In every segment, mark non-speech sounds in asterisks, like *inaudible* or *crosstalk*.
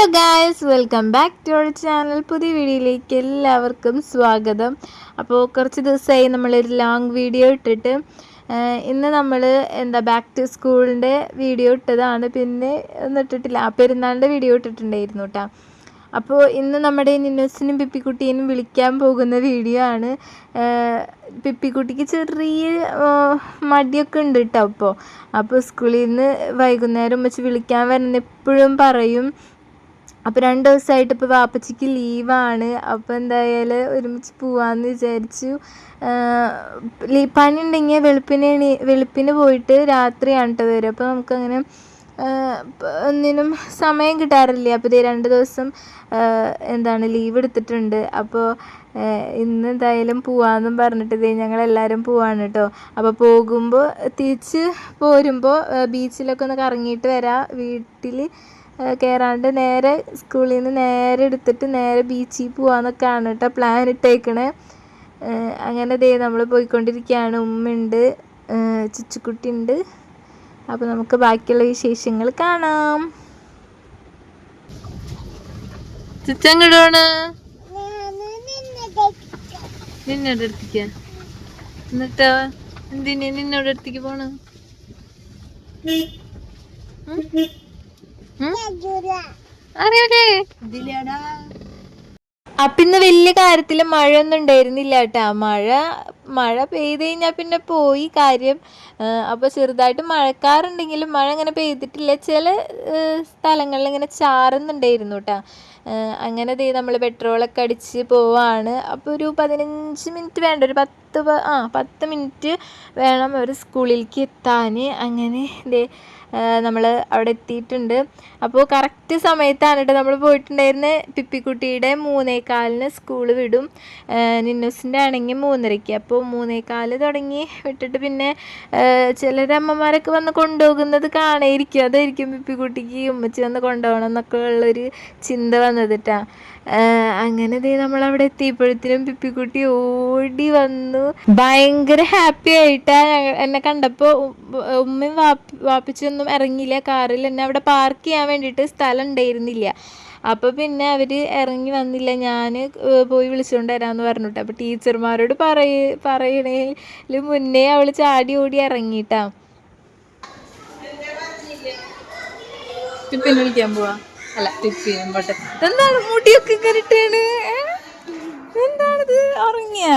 Hello guys welcome back to our channel പുതിയ വീഡിയോയിലേക്ക് എല്ലാവർക്കും സ്വാഗതം. അപ്പോൾ കുറച്ച് ദിവസമായി നമ്മളൊരു ലോങ് വീഡിയോ ഇട്ടിട്ട് ഇന്ന് നമ്മൾ എന്താ ബാക്ക് ടു സ്കൂളിന്റെ വീഡിയോ ഇട്ടതാണ്. പിന്നെ ഒന്നും ഇട്ടിട്ടില്ല. ആ പെരുന്നാളിന്റെ വീഡിയോ ഇട്ടിട്ടുണ്ടായിരുന്നു കേട്ടോ അപ്പോൾ ഇന്ന് നമ്മുടെ നിന്നസിനും പിപ്പിക്കുട്ടീനും വിളിക്കാൻ പോകുന്ന വീഡിയോ ആണ്. പിപ്പിക്കുട്ടിക്ക് ചെറിയ മടിയൊക്കെ ഉണ്ട് കേട്ടോ അപ്പോൾ അപ്പോൾ സ്കൂളിൽ നിന്ന് വൈകുന്നേരം വെച്ച് വിളിക്കാൻ വരുന്ന എപ്പോഴും പറയും. അപ്പോൾ രണ്ട് ദിവസമായിട്ട് ഇപ്പോൾ വാപ്പച്ചിക്ക് ലീവാണ് അപ്പോൾ എന്തായാലും ഒരുമിച്ച് പോവാമെന്ന് വിചാരിച്ചു. പണി ഉണ്ടെങ്കിൽ വെളുപ്പിന് വെളുപ്പിന് പോയിട്ട് രാത്രിയാണ് കേട്ടോ വരും. അപ്പോൾ നമുക്കങ്ങനെ ഒന്നിനും സമയം കിട്ടാറില്ല. അപ്പോൾ ഇതേ രണ്ട് ദിവസം എന്താണ് ലീവ് എടുത്തിട്ടുണ്ട്. അപ്പോൾ ഇന്ന് എന്തായാലും പോവാമെന്നും പറഞ്ഞിട്ട് ഇതേ ഞങ്ങളെല്ലാവരും പോവാണ് കേട്ടോ അപ്പോൾ പോകുമ്പോൾ തിരിച്ച് പോരുമ്പോൾ ബീച്ചിലൊക്കെ ഒന്ന് കറങ്ങിയിട്ട് വരാം. വീട്ടിൽ കയറാണ്ട് നേരെ സ്കൂളിൽ നിന്ന് നേരെ എടുത്തിട്ട് നേരെ ബീച്ചിൽ പോവാന്നൊക്കെയാണ് കേട്ടോ പ്ലാൻ ഇട്ടേക്കണേ. അങ്ങനെ ദേ നമ്മൾ പോയിക്കൊണ്ടിരിക്കുകയാണ് ഉമ്മയുണ്ട് ഉണ്ട് അപ്പോൾ നമുക്ക് ബാക്കിയുള്ള വിശേഷങ്ങൾ കാണാം. ചുച്ചങ്ങടാണ് നിന്നോട് അടുത്തേക്ക്? എന്നിട്ടോ എന്തിനെ? നിന്നോട് അടുത്തേക്ക് പോണ്? അറിയാലേ അപ്പൊ ഇന്ന് വലിയ കാര്യത്തിൽ മഴയൊന്നും ഉണ്ടായിരുന്നില്ല കേട്ടാ. മഴ മഴ പെയ്ത് കഴിഞ്ഞാൽ പിന്നെ പോയി കാര്യം. അപ്പോൾ ചെറുതായിട്ട് മഴക്കാറുണ്ടെങ്കിലും മഴ അങ്ങനെ പെയ്തിട്ടില്ല. ചില സ്ഥലങ്ങളിൽ ഇങ്ങനെ ചാറുന്നുണ്ടായിരുന്നു കേട്ടാ. അങ്ങനെ ദേ നമ്മൾ പെട്രോളൊക്കെ അടിച്ച് പോവാണ്. അപ്പോൾ ഒരു പതിനഞ്ച് മിനിറ്റ് വേണ്ട. ഒരു പത്ത് ആ പത്ത് മിനിറ്റ് വേണം ഒരു സ്കൂളിലേക്ക് എത്താൻ അങ്ങനെ ദേ നമ്മൾ അവിടെ എത്തിയിട്ടുണ്ട്. അപ്പോൾ കറക്റ്റ് സമയത്താണ് കേട്ടോ നമ്മൾ പോയിട്ടുണ്ടായിരുന്നത് പിപ്പിക്കുട്ടിയുടെ മൂന്നേകാലിന് സ്കൂൾ വിടും. നിന്നൂസിന്റെ ആണെങ്കിൽ മൂന്നരയ്ക്ക്. അപ്പോൾ മൂന്നേകാൽ തുടങ്ങി വിട്ടിട്ട് പിന്നെ ചിലരമ്മമാരൊക്കെ വന്ന് കൊണ്ടുപോകുന്നത് കാണായിരിക്കും. അതായിരിക്കും പിപ്പിക്കുട്ടിക്ക് ഉമ്മച്ചി വന്ന് കൊണ്ടുപോകണം എന്നൊക്കെ ഉള്ളൊരു ചിന്ത വന്നത് കേട്ടാ അങ്ങനെ ദേ നമ്മൾ അവിടെ എത്തിയപ്പോഴത്തേനും പിപ്പിക്കുട്ടി ഓടി വന്നു. ഭയങ്കര ഹാപ്പി ആയിട്ടാ എന്നെ കണ്ടപ്പോൾ ഉമ്മയും വാപ്പി വാപ്പിച്ചൊന്നും ഇറങ്ങിയില്ല. കാറിൽ എന്നെ അവിടെ പാർക്ക് ചെയ്യാൻ വേണ്ടിയിട്ട് സ്ഥലം ഉണ്ടായിരുന്നില്ല. അപ്പോൾ പിന്നെ അവർ ഇറങ്ങി വന്നില്ല. ഞാൻ പോയി വിളിച്ചുകൊണ്ട് വരാമെന്ന് പറഞ്ഞിട്ട്. അപ്പോൾ ടീച്ചർമാരോട് പറയ പറയണേ മുന്നേ അവൾ ചാടി ഓടി ഇറങ്ങിയിട്ടാ പിന്നെ വിളിക്കാൻ പോവാ. അല്ല പോട്ടെ എന്താണ് മുടിയൊക്കെ കരട്ടാണ് എന്താണിത്? ഉറങ്ങിയ?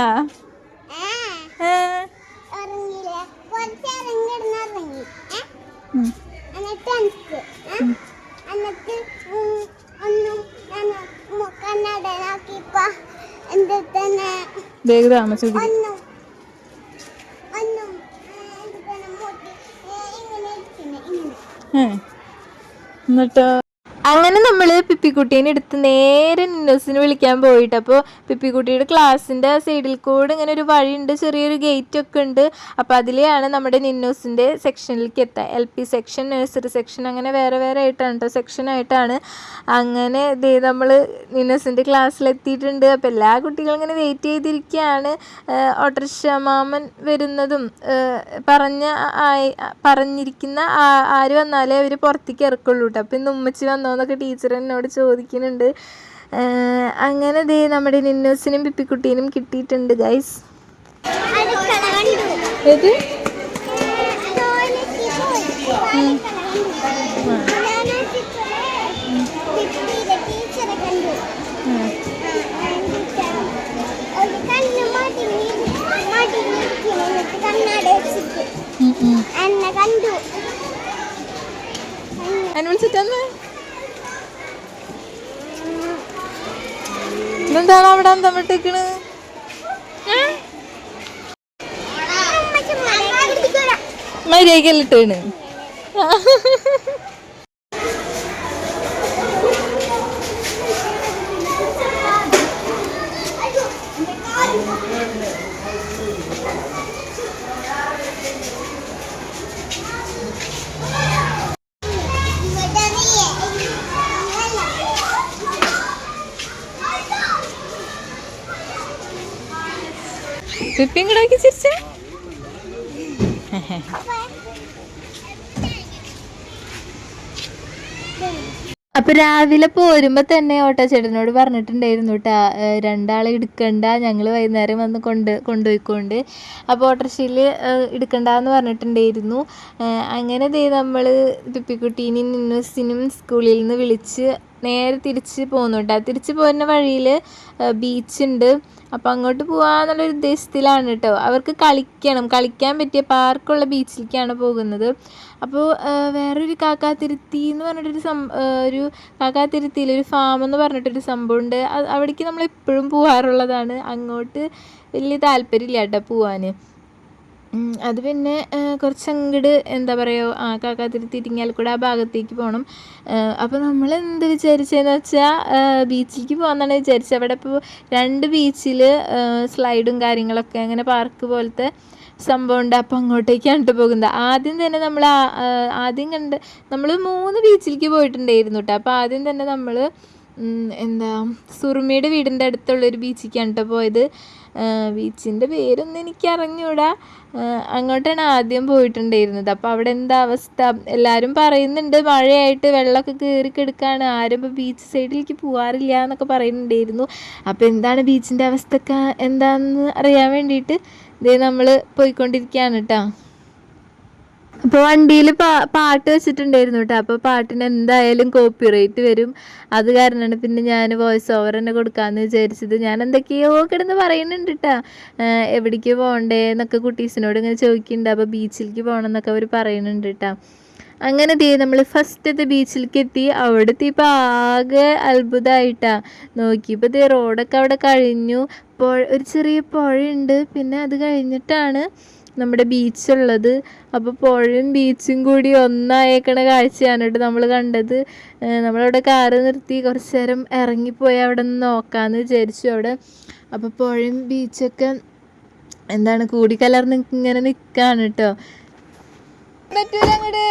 താമസിച്ചു എന്നിട്ടോ അങ്ങനെ നമ്മൾ പിപ്പിക്കുട്ടീനെ എടുത്ത് നേരെ നിന്നോസിന് വിളിക്കാൻ പോയിട്ട്. അപ്പോൾ പിപ്പിക്കുട്ടിയുടെ ക്ലാസ്സിന്റെ സൈഡിൽ കൂടെ ഇങ്ങനെ ഒരു വഴിയുണ്ട് ചെറിയൊരു ഗേറ്റ് ഒക്കെ ഉണ്ട്. അപ്പോൾ അതിലെയാണ് നമ്മുടെ നിന്നോസിന്റെ സെക്ഷനിലേക്ക് എത്തുക L P section nursery section അങ്ങനെ വേറെ വേറെ ആയിട്ടാണ് കേട്ടോ സെക്ഷനായിട്ടാണ് അങ്ങനെ ഇതേ നമ്മൾ നിന്നോസിന്റെ ക്ലാസ്സിലെത്തിയിട്ടുണ്ട് അപ്പോൾ എല്ലാ കുട്ടികളും ഇങ്ങനെ വെയിറ്റ് ചെയ്തിരിക്കുകയാണ് ഓട്ടർഷ മാമൻ വരുന്നതും പറഞ്ഞ പറഞ്ഞിരിക്കുന്ന ആര് വന്നാലേ അവർ പുറത്തേക്ക് ഇറക്കുള്ളൂ കേട്ടോ അപ്പോൾ ഇന്ന് ഉമ്മച്ചി വന്നോന്നൊക്കെ ടീച്ചർ എന്നോട് ചോദിക്കുന്നുണ്ട്. അങ്ങനെ ദേ നമ്മുടെ നിന്നോസിനും പിപ്പിക്കുട്ടീനും കിട്ടിയിട്ടുണ്ട് ഗൈസ് ഏത്? കണ്ടു. എന്താണ് അവിടെ അന്തം വിട്ടേക്കണ് മര്യാദക്കല്ലിട്ടാണ് പിപ്പിയും കൂടെ നോക്കി ചിരിച്ച. അപ്പൊ രാവിലെ പോരുമ്പോ തന്നെ ഓട്ടോ ചേട്ടനോട് പറഞ്ഞിട്ടുണ്ടായിരുന്നു കേട്ടാ രണ്ടാളെ എടുക്കണ്ട ഞങ്ങൾ വൈകുന്നേരം വന്ന് കൊണ്ട് കൊണ്ടുപോയിക്കൊണ്ട്. അപ്പോൾ ഓട്ടോറിക്ഷയിൽ എടുക്കണ്ടെന്ന് പറഞ്ഞിട്ടുണ്ടായിരുന്നു. അങ്ങനെ ദേ നമ്മൾ പിപ്പിക്കുട്ടീനെയും നിന്നൂസിനും സ്കൂളിൽ നിന്ന് വിളിച്ച് നേരെ തിരിച്ച് പോകുന്നു കേട്ടോ. തിരിച്ച് പോകുന്ന വഴിയിൽ ബീച്ചുണ്ട്. അപ്പോൾ അങ്ങോട്ട് പോകാന്നുള്ളൊരു ഉദ്ദേശത്തിലാണ് കേട്ടോ. അവർക്ക് കളിക്കണം. കളിക്കാൻ പറ്റിയ പാർക്കുള്ള ബീച്ചിലേക്കാണ് പോകുന്നത്. അപ്പോൾ വേറൊരു കാക്കാതിരുത്തി എന്ന് പറഞ്ഞിട്ടൊരു സം ഒരു കാക്കാതിരുത്തിയിൽ ഒരു ഫാം എന്ന് പറഞ്ഞിട്ടൊരു സംഭവമുണ്ട്. അവിടേക്ക് നമ്മൾ എപ്പോഴും പോകാറുള്ളതാണ് അങ്ങോട്ട് വലിയ താല്പര്യമില്ല കേട്ടോ പോവാൻ അത് പിന്നെ കുറച്ചങ്ങട് എന്താ പറയുക ആ കാക്കാതിരി കൂടെ ആ ഭാഗത്തേക്ക് പോകണം അപ്പോൾ നമ്മൾ എന്ത് വിചാരിച്ചതെന്ന് വെച്ചാൽ ബീച്ചിലേക്ക് പോകാമെന്നാണ് വിചാരിച്ചത്. അവിടെ ഇപ്പോൾ രണ്ട് ബീച്ചിൽ സ്ലൈഡും കാര്യങ്ങളൊക്കെ അങ്ങനെ പാർക്ക് പോലത്തെ സംഭവം ഉണ്ട്. അപ്പോൾ അങ്ങോട്ടേക്കാണ് കേട്ടോ പോകുന്നത്. ആദ്യം തന്നെ നമ്മൾ ആദ്യം കണ്ട് നമ്മൾ മൂന്ന് ബീച്ചിലേക്ക് പോയിട്ടുണ്ടായിരുന്നു കേട്ടോ അപ്പോൾ ആദ്യം തന്നെ നമ്മൾ എന്താ സുറുമിയുടെ വീടിന്റെ അടുത്തുള്ളൊരു ബീച്ചിലേക്കാണ് കേട്ടോ പോയത്. ബീച്ചിന്റെ പേരൊന്നും എനിക്ക് അറിഞ്ഞൂടാ അങ്ങോട്ടാണ് ആദ്യം പോയിട്ടുണ്ടായിരുന്നത്. അപ്പോൾ അവിടെ എന്താ അവസ്ഥ? എല്ലാവരും പറയുന്നുണ്ട് മഴയായിട്ട് വെള്ളമൊക്കെ കയറി കിടക്കാണ്. ആരും ഇപ്പോൾ ബീച്ച് സൈഡിലേക്ക് പോകാറില്ല എന്നൊക്കെ പറയുന്നുണ്ടായിരുന്നു. അപ്പോൾ എന്താണ് ബീച്ചിന്റെ അവസ്ഥ എന്താണെന്ന് അറിയാൻ വേണ്ടിയിട്ട് ഇതേ നമ്മൾ പോയിക്കൊണ്ടിരിക്കുകയാണ് കേട്ടോ. അപ്പോൾ വണ്ടിയിൽ പാട്ട് വെച്ചിട്ടുണ്ടായിരുന്നു കേട്ടോ അപ്പോൾ പാട്ടിന് എന്തായാലും കോപ്പിറൈറ്റ് വരും. അത് കാരണമാണ് പിന്നെ ഞാൻ വോയിസ് ഓവർ തന്നെ കൊടുക്കാന്ന് വിചാരിച്ചത്. ഞാൻ എന്തൊക്കെയോ കിടന്ന് പറയുന്നുണ്ട് കേട്ടോ എവിടേക്ക് പോകണ്ടേ എന്നൊക്കെ കുട്ടീസിനോട് ഇങ്ങനെ ചോദിക്കുന്നുണ്ട്. അപ്പോൾ ബീച്ചിലേക്ക് പോകണം എന്നൊക്കെ അവർ പറയുന്നുണ്ട് കേട്ടോ അങ്ങനെ തീ നമ്മൾ ഫസ്റ്റത്തെ ബീച്ചിലേക്ക് എത്തി. അവിടെ എത്തിയപ്പോൾ ആകെ അത്ഭുതമായിട്ടാ നോക്കിയപ്പോൾ ദേ റോഡൊക്കെ അവിടെ കഴിഞ്ഞു. പുഴ ഒരു ചെറിയ പുഴയുണ്ട്. പിന്നെ അത് കഴിഞ്ഞിട്ടാണ് നമ്മുടെ ബീച്ചുള്ളത് അപ്പോൾ പുഴയും ബീച്ചും കൂടി ഒന്നായേക്കണ കാഴ്ചയാണ് കേട്ടോ നമ്മൾ കണ്ടത്. നമ്മളവിടെ കാറ് നിർത്തി കുറച്ച് നേരം ഇറങ്ങിപ്പോയി അവിടെ നിന്ന് നോക്കാമെന്ന് വിചാരിച്ചു അവിടെ. അപ്പോൾ പുഴയും ബീച്ചൊക്കെ എന്താണ് കൂടി കലർന്ന് ഇങ്ങനെ നിൽക്കുകയാണ് കേട്ടോ. പറ്റൂല അങ്ങോട്ട്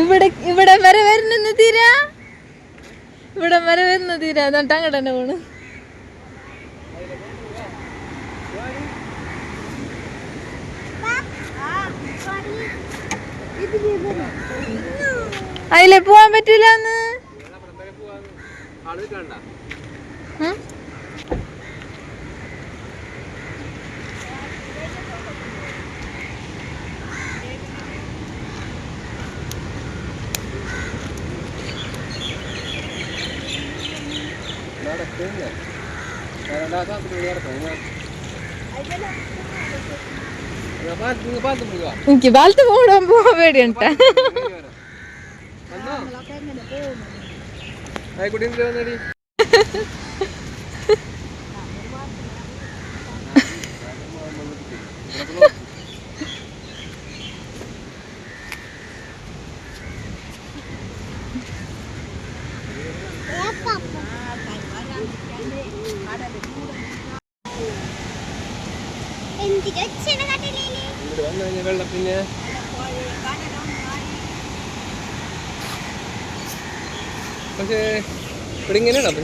ഇവിടെ ഇവിടെ വരെ വരുന്നെന്ന് തീരാ. ഇവിടെ വരെ വരുന്ന തീരാ. എന്നിട്ട് അങ്ങോട്ട് തന്നെ പോണ്. അതിലെ പോവാൻ പറ്റൂലെന്ന്. എനിക്ക് പാലത്ത് പോകാൻ പോവാൻ പേടിയുണ്ട എന്തിനാ വന്നു കഴിഞ്ഞ വെള്ളത്തിന് പക്ഷേ ഇവിടെ ഇങ്ങനെയാണോ അപ്പൊ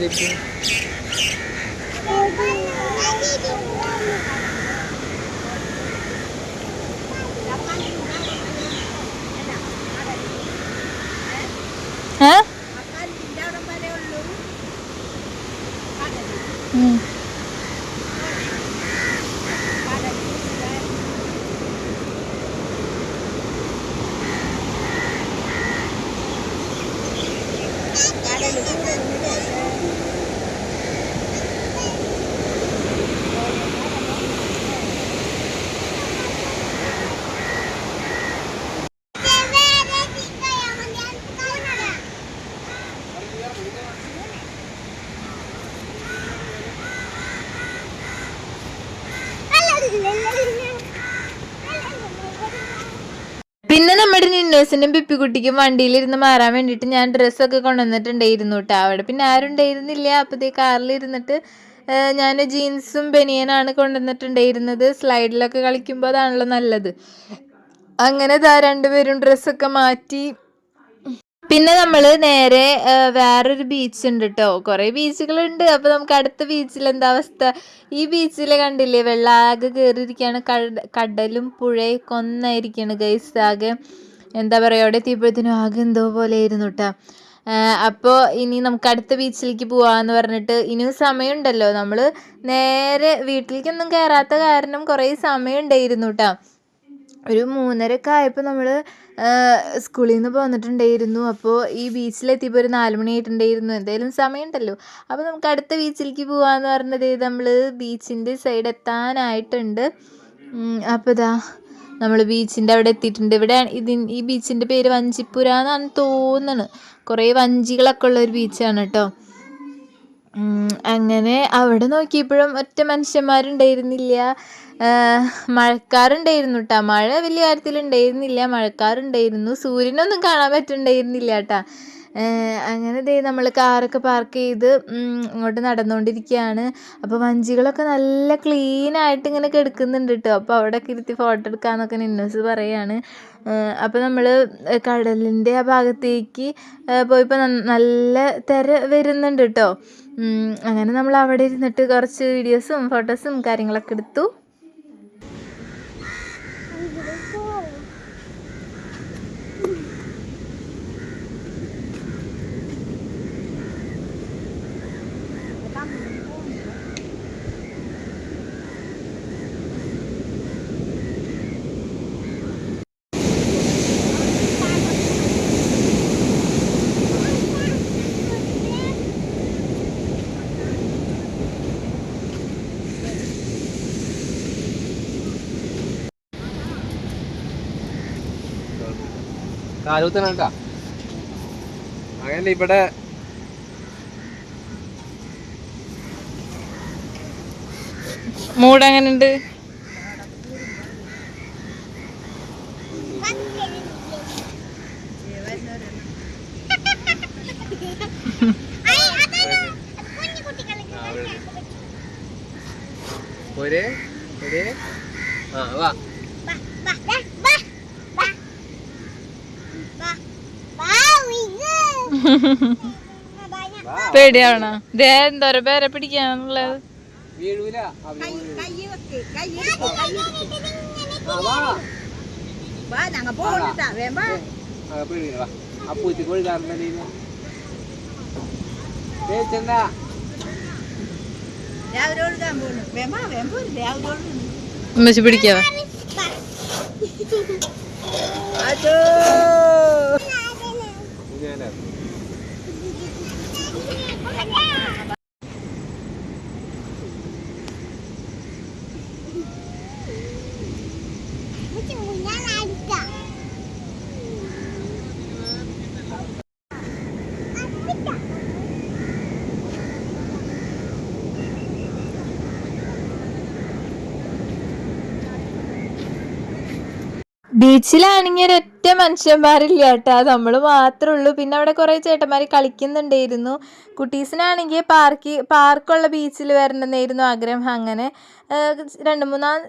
പിന്നെ നമ്മുടെ നിന്നോസിനും പിപ്പിക്കുട്ടിക്കും വണ്ടിയിലിരുന്ന് മാറാൻ വേണ്ടിയിട്ട് ഞാൻ ഡ്രസ്സൊക്കെ കൊണ്ടുവന്നിട്ടുണ്ടായിരുന്നു കേട്ടോ അവിടെ പിന്നെ ആരും ഉണ്ടായിരുന്നില്ല. അപ്പോഴത്തേ കാറിലിരുന്നിട്ട് ഞാൻ ജീൻസും ബനിയനാണ് കൊണ്ടുവന്നിട്ടുണ്ടായിരുന്നത്. സ്ലൈഡിലൊക്കെ കളിക്കുമ്പോൾ അതാണല്ലോ നല്ലത്. അങ്ങനെ ഇതാ രണ്ടുപേരും ഡ്രസ്സൊക്കെ മാറ്റി പിന്നെ നമ്മൾ നേരെ വേറൊരു ബീച്ച് ഉണ്ട് കേട്ടോ കുറേ ബീച്ചുകളുണ്ട് അപ്പോൾ നമുക്ക് അടുത്ത ബീച്ചിൽ എന്താ അവസ്ഥ? ഈ ബീച്ചിൽ കണ്ടില്ലേ? വെള്ളം ആകെ കയറിയിരിക്കുകയാണ് കടലും പുഴയും കൊന്നായിരിക്കുകയാണ് ഗൈസ് ആകെ എന്താ പറയുക അവിടെ എത്തിയപ്പോഴത്തേനും ആകെ എന്തോ പോലെ ആയിരുന്നു കേട്ടോ അപ്പോൾ ഇനി നമുക്ക് അടുത്ത ബീച്ചിലേക്ക് പോവാന്ന് പറഞ്ഞിട്ട് ഇനിയും സമയമുണ്ടല്ലോ. നമ്മൾ നേരെ വീട്ടിലേക്കൊന്നും കയറാത്ത കാരണം കുറേ സമയം ഉണ്ടായിരുന്നു കേട്ടോ ഒരു മൂന്നരയൊക്കെ ആയപ്പോൾ നമ്മൾ സ്കൂളിൽ നിന്ന് പോന്നിട്ടുണ്ടായിരുന്നു. അപ്പോൾ ഈ ബീച്ചിലെത്തിയപ്പോൾ ഒരു നാല് മണി ആയിട്ടുണ്ടായിരുന്നു എന്തായാലും സമയമുണ്ടല്ലോ. അപ്പോൾ നമുക്ക് അടുത്ത ബീച്ചിലേക്ക് പോകാമെന്ന് പറഞ്ഞത് നമ്മൾ ബീച്ചിന്റെ സൈഡ് എത്താനായിട്ടുണ്ട്. അപ്പോൾ ഇതാ നമ്മൾ ബീച്ചിന്റെ അവിടെ എത്തിയിട്ടുണ്ട്. ഇവിടെ ഇതി ഈ ബീച്ചിന്റെ പേര് വഞ്ചിപ്പുര എന്നാണ് തോന്നുന്നത് കുറേ വഞ്ചികളൊക്കെ ഉള്ള ഒരു ബീച്ചാണ് കേട്ടോ അങ്ങനെ അവിടെ നോക്കിയപ്പോഴും ഒറ്റ മനുഷ്യന്മാരുണ്ടായിരുന്നില്ല. മഴക്കാറുണ്ടായിരുന്നു കേട്ടോ മഴ വലിയ കാര്യത്തിൽ ഉണ്ടായിരുന്നില്ല മഴക്കാറുണ്ടായിരുന്നു. സൂര്യനൊന്നും കാണാൻ പറ്റുന്നുണ്ടായിരുന്നില്ല കേട്ടോ അങ്ങനെ ദേ നമ്മൾ കാറൊക്കെ പാർക്ക് ചെയ്ത് ഇങ്ങോട്ട് നടന്നുകൊണ്ടിരിക്കുകയാണ് അപ്പോൾ വഞ്ചികളൊക്കെ നല്ല ക്ലീൻ ആയിട്ട് ഇങ്ങനെ കിടക്കുന്നുണ്ട് കേട്ടോ അപ്പോൾ അവിടെ ഇരുത്തി ഫോട്ടോ എടുക്കാമെന്നൊക്കെ നിന്നസ് പറയാണ്. അപ്പോൾ നമ്മൾ കടലിന്റെ ആ ഭാഗത്തേക്ക് പോയപ്പോൾ നല്ല തിര വരുന്നുണ്ട് കേട്ടോ അങ്ങനെ നമ്മൾ അവിടെ ഇരുന്നിട്ട് കുറച്ച് വീഡിയോസും ഫോട്ടോസും കാര്യങ്ങളൊക്കെ എടുത്തു. താരൂത്തനണ്ട അങ്ങനെ ഇവിടെ മൂഡ് ഒരേ ഒരേ. ആ വാ. *laughs* പേടിയാവണ? ദേ എന്തോരം പേരെ പിടിക്കാനുള്ളത്. വീഴൂല ആ, വീഴൂല. ആ, വാ ആ, പേടിയില്ല, വാ ആ പൂച്ചക്ക് ഒഴുകാറുണ്ടല്ലേ തേച്ചണ്ട ഉമ്മച്ചി പിടിക്കാവ ഞാനാ ഞാൻ അടിക്കാം ബീച്ചിലാണെങ്കിൽ ഒരൊറ്റ മനുഷ്യന്മാരില്ല കേട്ടോ. നമ്മൾ മാത്രമേ ഉള്ളൂ. പിന്നെ അവിടെ കുറേ ചേട്ടന്മാർ കളിക്കുന്നുണ്ടായിരുന്നു. കുട്ടീസിനാണെങ്കിൽ പാർക്ക് പാർക്കുള്ള ബീച്ചിൽ വരണമെന്നായിരുന്നു ആഗ്രഹം. അങ്ങനെ രണ്ട് മൂന്നാൽ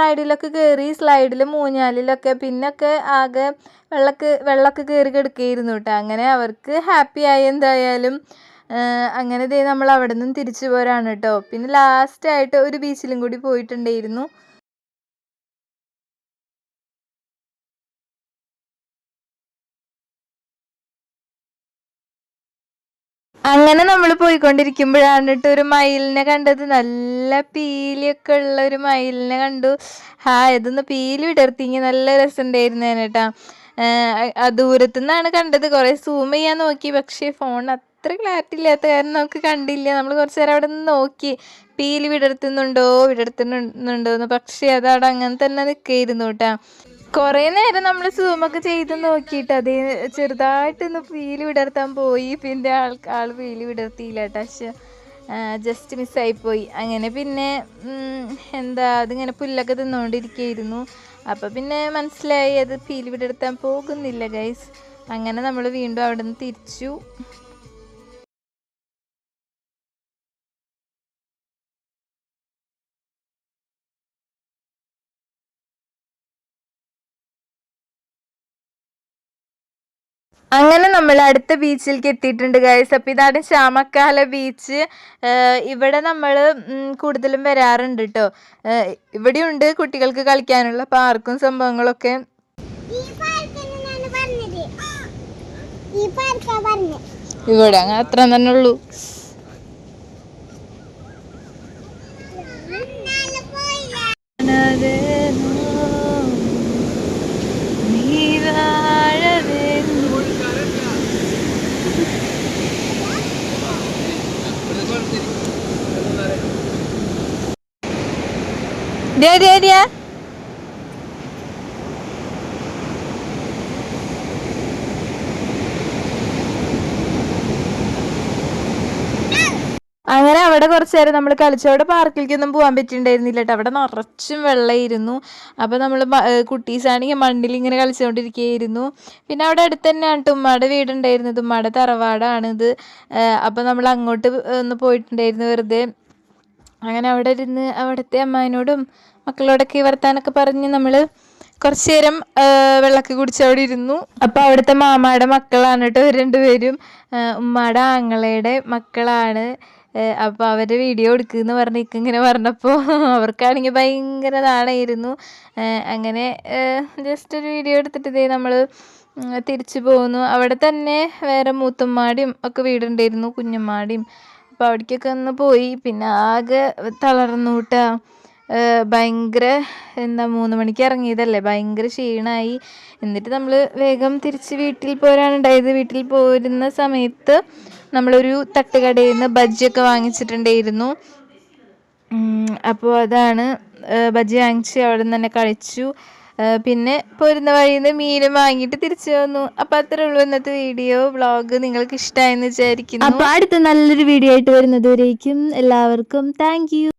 റൈഡിലൊക്കെ കയറി സ്ലൈഡിൽ മൂഞ്ഞാലിലൊക്കെ പിന്നൊക്കെ ആകെ വെള്ളക്ക് വെള്ളമൊക്കെ കയറി കിടക്കുകയായിരുന്നു കേട്ടോ. അങ്ങനെ അവർക്ക് ഹാപ്പി ആയി എന്തായാലും. അങ്ങനെ ദേ നമ്മൾ അവിടെ നിന്നും തിരിച്ചു പോരാണ് കേട്ടോ. പിന്നെ ലാസ്റ്റായിട്ട് ഒരു ബീച്ചിലും കൂടി പോയിട്ടുണ്ടായിരുന്നു. അങ്ങനെ നമ്മൾ പോയിക്കൊണ്ടിരിക്കുമ്പോഴാണ് കേട്ടോ ഒരു മയിലിനെ കണ്ടത്. നല്ല പീലിയൊക്കെ ഉള്ള ഒരു മയിലിനെ കണ്ടു. ഹാ ഇതൊന്ന് പീലി വിടർത്തിങ്ങി നല്ല രസമുണ്ടായിരുന്നു കേട്ടാ. ദൂരത്തു നിന്നാണ് കണ്ടത്. കുറേ സൂം ചെയ്യാൻ നോക്കി. പക്ഷേ ഫോൺ അത്ര ക്ലാരിറ്റി ഇല്ലാത്ത കാരണം നമുക്ക് കണ്ടില്ല. നമ്മൾ കുറച്ച് നേരം അവിടെ നിന്ന് നോക്കി. പീലി വിടർത്തുന്നുണ്ടോ? വിടർത്തുന്നുണ്ടോ? എന്ന് പക്ഷേ അതവിടെ അങ്ങനെ തന്നെ നിൽക്കായിരുന്നു കേട്ടാ കുറേ നേരം നമ്മൾ സൂമൊക്കെ ചെയ്ത് നോക്കിയിട്ട് അത് ചെറുതായിട്ടൊന്ന് ഫീൽ വിടർത്താൻ പോയി. പിന്നെ ആൾ ആൾ ഫീൽ വിടർത്തിയില്ല കേട്ടോ പക്ഷെ ജസ്റ്റ് മിസ്സായിപ്പോയി അങ്ങനെ പിന്നെ എന്താ അതിങ്ങനെ പുല്ലൊക്കെ തിന്നുകൊണ്ടിരിക്കുകയായിരുന്നു അപ്പോൾ പിന്നെ മനസ്സിലായി അത് ഫീൽ വിടർത്താൻ പോകുന്നില്ല ഗൈസ് അങ്ങനെ നമ്മൾ വീണ്ടും അവിടെ നിന്ന് തിരിച്ചു. അങ്ങനെ നമ്മൾ അടുത്ത ബീച്ചിലേക്ക് എത്തിയിട്ടുണ്ട് ഗൈസ് അപ്പോൾ ഇതാണ് ശ്യാമക്കാല ബീച്ച്. ഇവിടെ നമ്മൾ കൂടുതലും വരാറുണ്ട് കേട്ടോ ഇവിടെയുണ്ട് കുട്ടികൾക്ക് കളിക്കാനുള്ള പാർക്കും സംഭവങ്ങളൊക്കെ. ഇവിടെ അങ്ങനെ അത്ര തന്നെ ഉള്ളൂ. നാളെ അങ്ങനെ അവിടെ കുറച്ച് നേരം നമ്മൾ കളിച്ചവിടെ പാർക്കിലേക്കൊന്നും പോകാൻ പറ്റിയിട്ടുണ്ടായിരുന്നില്ല കേട്ടോ. അവിടെ നിറച്ചും വെള്ളമായിരുന്നു. അപ്പോൾ നമ്മൾ കുട്ടീസാണെങ്കിൽ മണ്ണിൽ ഇങ്ങനെ കളിച്ചുകൊണ്ടിരിക്കുകയായിരുന്നു. പിന്നെ അവിടെ അടുത്ത് തന്നെയാണ് ഉമ്മയുടെ വീടുണ്ടായിരുന്നത്. ഉമ്മയുടെ തറവാടാണിത്. അപ്പോൾ നമ്മൾ അങ്ങോട്ട് ഒന്ന് പോയിട്ടുണ്ടായിരുന്നു വെറുതെ. അങ്ങനെ അവിടെ ഇരുന്ന് അവിടുത്തെ അമ്മാനോടും മക്കളോടൊക്കെ വർത്താനൊക്കെ പറഞ്ഞ് നമ്മൾ കുറച്ച് നേരം വെള്ളമൊക്കെ കുടിച്ച് അവിടെ ഇരുന്നു. അപ്പോൾ അവിടുത്തെ മാമായുടെ മക്കളാണ് കേട്ടോ രണ്ടുപേരും. ഉമ്മയുടെ ആങ്ങളയുടെ മക്കളാണ്. അപ്പോൾ അവരുടെ വീഡിയോ എടുക്കുമെന്ന് പറഞ്ഞ് ഇങ്ങനെ പറഞ്ഞപ്പോൾ അവർക്കാണെങ്കിൽ ഭയങ്കര നാണായിരുന്നു. അങ്ങനെ ജസ്റ്റ് ഒരു വീഡിയോ എടുത്തിട്ട് ഇതേ നമ്മൾ തിരിച്ചു പോകുന്നു അവിടെ തന്നെ വേറെ മൂത്തുമ്മാടിയും ഒക്കെ വീടുണ്ടായിരുന്നു കുഞ്ഞുമ്മാടിയും. അപ്പോൾ അവിടേക്കൊക്കെ ഒന്ന് പോയി. പിന്നെ ആകെ തളർന്നു കേട്ടോ ഭയങ്കര എന്താ മൂന്ന് മണിക്ക് ഇറങ്ങിയതല്ലേ? ഭയങ്കര ക്ഷീണമായി എന്നിട്ട് നമ്മൾ വേഗം തിരിച്ച് വീട്ടിൽ പോരാണ് ഉണ്ടായത്. വീട്ടിൽ പോരുന്ന സമയത്ത് നമ്മളൊരു തട്ടുകടയിൽ നിന്ന് ബജ്ജിയൊക്കെ വാങ്ങിച്ചിട്ടുണ്ടായിരുന്നു. അപ്പോൾ അതാണ് ബജ്ജി വാങ്ങിച്ച് അവിടെ നിന്ന് തന്നെ കഴിച്ചു. പിന്നെ പോരുന്ന വഴിയിൽ നിന്ന് മീനും വാങ്ങിയിട്ട് തിരിച്ചു വന്നു. അപ്പോൾ അത്രേ ഉള്ളൂ ഇന്നത്തെ വീഡിയോ. വ്ളോഗ് നിങ്ങൾക്ക് ഇഷ്ടമായെന്ന് വിചാരിക്കുന്നു. അപ്പോൾ അടുത്ത നല്ലൊരു വീഡിയോ ആയിട്ട് വരുന്നത് വരേക്കും എല്ലാവർക്കും. താങ്ക്